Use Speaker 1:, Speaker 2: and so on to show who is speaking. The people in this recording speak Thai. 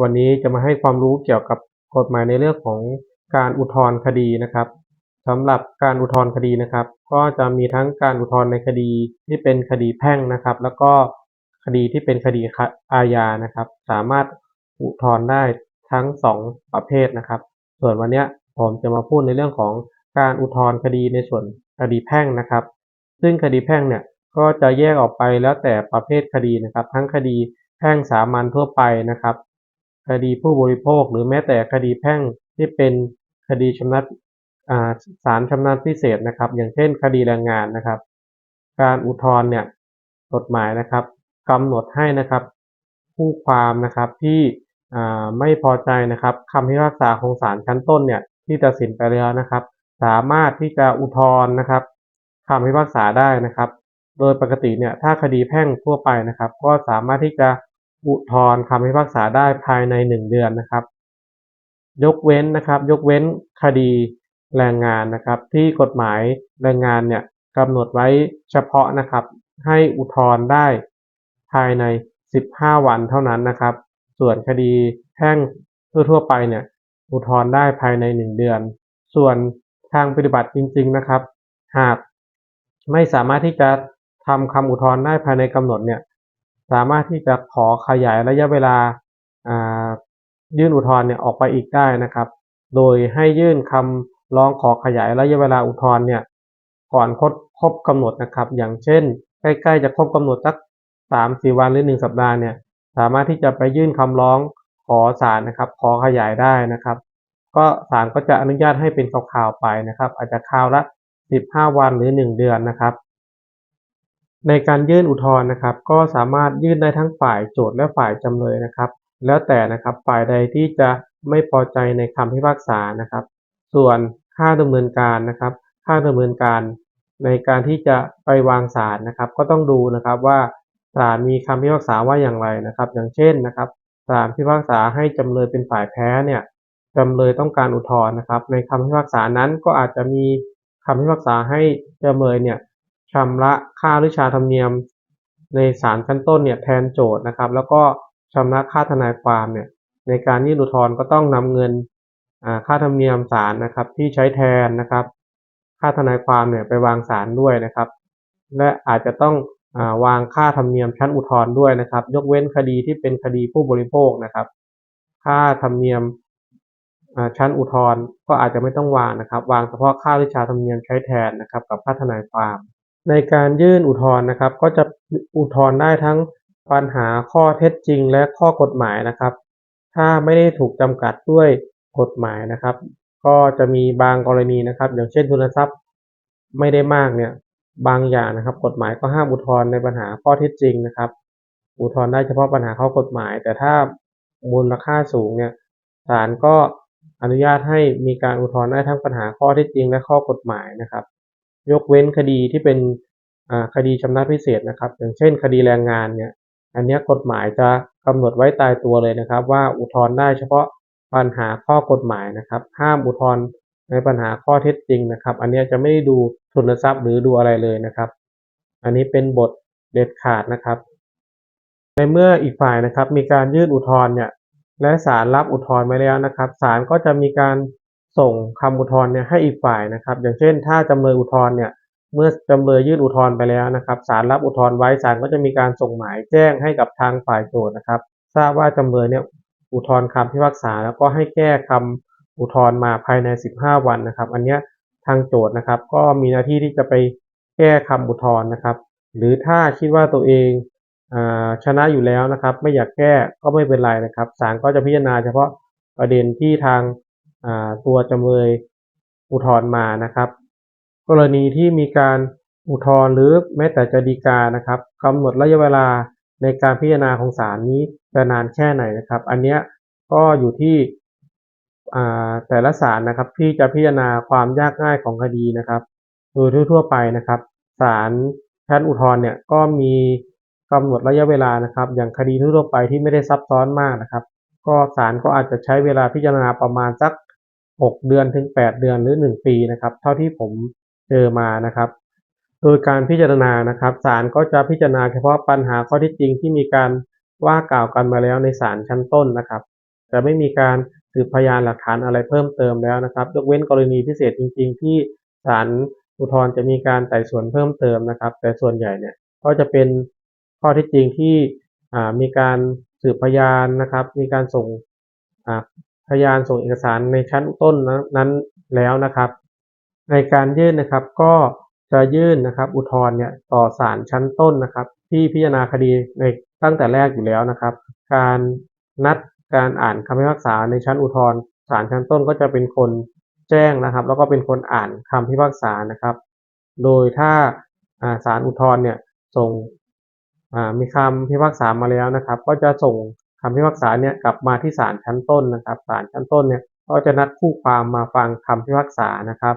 Speaker 1: วันนี้จะมาให้ความรู้เกี่ยวกับกฎหมายในเรื่องของการอุทธรณ์คดีนะครับสำหรับการอุทธรณ์คดีนะครับ ก็จะมีทั้งการอุทธรณ์ในคดีที่เป็นคดีแพ่งนะครับ แล้วก็คดีที่เป็นคดีอาญานะครับ สามารถอุทธรณ์ได้ทั้งสองประเภทนะครับ ส่วนวันนี้ผมจะมาพูดในเรื่องของการอุทธรณ์คดีในส่วนคดีแพ่งนะครับ ซึ่งคดีแพ่งเนี่ยก็จะแยกออกไปแล้วแต่ประเภทคดีนะครับ ทั้งคดีแพ่งสามัญทั่วไปนะครับ คดีผู้บริโภค หรือแม้แต่คดีแพ่งที่เป็นคดีชำนัดศาลชำนาญพิเศษนะครับ อย่างเช่น คดีแรงงานนะครับ การอุทธรณ์เนี่ยกฎหมายนะครับกำหนดให้นะครับ ผู้ความนะครับที่ไม่พอใจนะครับคำพิพากษาของศาลชั้นต้นเนี่ยที่ตัดสินไปแล้วนะครับ สามารถที่จะอุทธรณ์นะครับคำพิพากษาได้นะครับ โดยปกติเนี่ยถ้าคดีแพ่งทั่วไปนะครับ ก็สามารถที่จะ อุทธรณ์คำพิพากษาได้ภายในหนึ่งเดือนนะครับ ยกเว้นนะครับ ยกเว้นคดีแรงงานนะครับ ที่กฎหมายแรงงานเนี่ยกำหนดไว้เฉพาะนะครับ ให้อุทธรณ์ได้ภายใน 15 วันเท่านั้นนะครับ ส่วนคดีแพ่งทั่วๆไปเนี่ยอุทธรณ์ได้ภายใน 1 เดือน ส่วนทางปฏิบัติจริง ๆนะครับ หากไม่สามารถที่จะทำคำอุทธรณ์ได้ภายในกำหนดเนี่ย สามารถที่จะขอขยายระยะเวลายื่นอุทธรณ์เนี่ยออกไปอีกได้นะครับ โดยให้ยื่นคำร้องขอขยายระยะเวลาอุทธรณ์เนี่ยก่อนครบครบกำหนดนะครับ อย่างเช่น ใกล้ๆจะครบกำหนดสักสามสี่วันหรือหนึ่งสัปดาห์เนี่ยสามารถที่จะไปยื่นคำร้องขอศาลนะครับ ขอขยายได้นะครับ ก็ศาลก็จะอนุญาตให้เป็นคราวๆไปนะครับ อาจจะคราวละสิบห้าวันหรือหนึ่งเดือนนะครับ ในการยื่นอุทธรณ์นะครับ ก็สามารถยื่นได้ทั้งฝ่ายโจทก์และฝ่ายจำเลยนะครับ แล้วแต่นะครับฝ่ายใดที่จะไม่พอใจในคำพิพากษานะครับ ส่วนค่าดำเนินการนะครับ ค่าดำเนินการในการที่จะไปวางศาลนะครับ ก็ต้องดูนะครับว่าศาลมีคำพิพากษาว่าอย่างไรนะครับ อย่างเช่นนะครับศาลพิพากษาให้จำเลยเป็นฝ่ายแพ้เนี่ยจำเลยต้องการอุทธรณ์นะครับ ในคำพิพากษานั้นก็อาจจะมีคำพิพากษาให้จำเลยเนี่ย ชำระค่าหรือชาธรรมเนียมในศาลชั้นต้นเนี่ยแทนโจทย์นะครับ แล้วก็ชำระค่าทนายความเนี่ยในการยื่นอุทธรณ์ก็ต้องนำเงินค่าธรรมเนียมศาลนะครับที่ใช้แทนนะครับ ค่าทนายความเนี่ยไปวางศาลด้วยนะครับ และอาจจะต้องวางค่าธรรมเนียมชั้นอุทธรณ์ด้วยนะครับ ยกเว้นคดีที่เป็นคดีผู้บริโภคนะครับ ค่าธรรมเนียมชั้นอุทธรณ์ก็อาจจะไม่ต้องวางนะครับ วางเฉพาะค่าวิชาธรรมเนียมใช้แทนนะครับ กับค่าทนายความ ในการยื่นอุทธรณ์นะครับ ก็จะอุทธรณ์ได้ทั้งปัญหาข้อเท็จจริงและข้อกฎหมายนะครับ ถ้าไม่ได้ถูกจำกัดด้วยกฎหมายนะครับ ก็จะมีบางกรณีนะครับ อย่างเช่นทุนทรัพย์ไม่ได้มากเนี่ยบางอย่างนะครับ กฎหมายก็ห้ามอุทธรณ์ในปัญหาข้อเท็จจริงนะครับ อุทธรณ์ได้เฉพาะปัญหาข้อกฎหมาย แต่ถ้ามูลค่าสูงเนี่ยศาลก็อนุญาตให้มีการอุทธรณ์ได้ทั้งปัญหาข้อเท็จจริงและข้อกฎหมายนะครับ ยกเว้นคดีที่เป็นคดีชำนาญพิเศษนะครับ อย่างเช่น คดีแรงงานเนี่ย อันนี้กฎหมายจะกำหนดไว้ตายตัวเลยนะครับ ว่าอุทธรณ์ได้เฉพาะปัญหาข้อกฎหมายนะครับ ห้ามอุทธรณ์ในปัญหาข้อเท็จจริงนะครับ อันนี้จะไม่ได้ดูทุนทรัพย์หรือดูอะไรเลยนะครับ อันนี้เป็นบทเด็ดขาดนะครับ ในเมื่ออีกฝ่ายนะครับ มีการยื่นอุทธรณ์เนี่ยและศาลรับอุทธรณ์ไว้แล้วนะครับศาลก็จะมีการ ส่งคำอุทธรณ์เนี่ยให้อีกฝ่ายนะครับ อย่างเช่น ถ้าจำเลยอุทธรณ์เนี่ยเมื่อจำเลยยื่นอุทธรณ์ไปแล้วนะครับศาลรับอุทธรณ์ไว้ศาลก็จะมีการส่งหมายแจ้งให้กับทางฝ่ายโจทก์นะครับ ทราบว่าจำเลยเนี่ยอุทธรณ์คำพิพากษา แล้วก็ให้แก้คำอุทธรณ์มาภายใน 15 วันนะครับ อันนี้ทางโจทก์นะครับ ก็มีหน้าที่ที่จะไปแก้คำอุทธรณ์นะครับ หรือถ้าคิดว่าตัวเองชนะอยู่แล้วนะครับ ไม่อยากแก้ก็ไม่เป็นไรนะครับศาลก็จะพิจารณาเฉพาะประเด็นที่ทาง ตัวจำเลยอุทธรณ์มานะครับ กรณีที่มีการอุทธรณ์หรือแม้แต่จะดีกานะครับกำหนดระยะเวลาในการพิจารณาของศาลนี้จะนานแค่ไหนนะครับ อันนี้ก็อยู่ที่แต่ละศาลนะครับที่จะพิจารณาความยากง่ายของคดีนะครับ โดยทั่วๆไปนะครับศาลชั้นอุทธรณ์เนี่ยก็มีกำหนดระยะเวลานะครับ อย่างคดีทั่วไปที่ไม่ได้ซับซ้อนมากนะครับ ก็ศาลก็อาจจะใช้เวลาพิจารณาประมาณสัก 6 เดือนถึง 8 เดือนหรือ 1 ปีนะครับ เท่าที่ผมเจอมานะครับ โดยการพิจารณานะครับศาลก็จะพิจารณาเฉพาะปัญหาข้อที่จริงที่มีการว่ากล่าวกันมาแล้วในศาลชั้นต้นนะครับ จะไม่มีการสืบพยานหลักฐานอะไรเพิ่มเติมแล้วนะครับ ยกเว้นกรณีพิเศษจริง ๆ ที่ศาลอุทธรณ์จะมีการไต่สวนเพิ่มเติมนะครับ แต่ส่วนใหญ่เนี่ยก็จะเป็นข้อท็จจริงที่มีการสืบพยานนะครับ มีการส่ง พยานส่งเอกสารในชั้นต้นนั้นแล้วนะครับ ในการยื่นนะครับก็จะยื่นนะครับ อุทธรณ์เนี่ยต่อศาลชั้นต้นนะครับ ที่พิจารณาคดีในตั้งแต่แรกอยู่แล้วนะครับ การนัดการอ่านคำพิพากษาในชั้นอุทธรณ์ศาลชั้นต้นก็จะเป็นคนแจ้งนะครับ แล้วก็เป็นคนอ่านคำพิพากษานะครับ โดยถ้าศาลอุทธรณ์เนี่ยส่งมีคำพิพากษามาแล้วนะครับ ก็จะส่ง คำพิพากษาเนี่ยกลับมาที่ศาลชั้นต้นนะครับศาลชั้นต้นเนี่ยก็จะนัดคู่ความมาฟังคำพิพากษานะครับ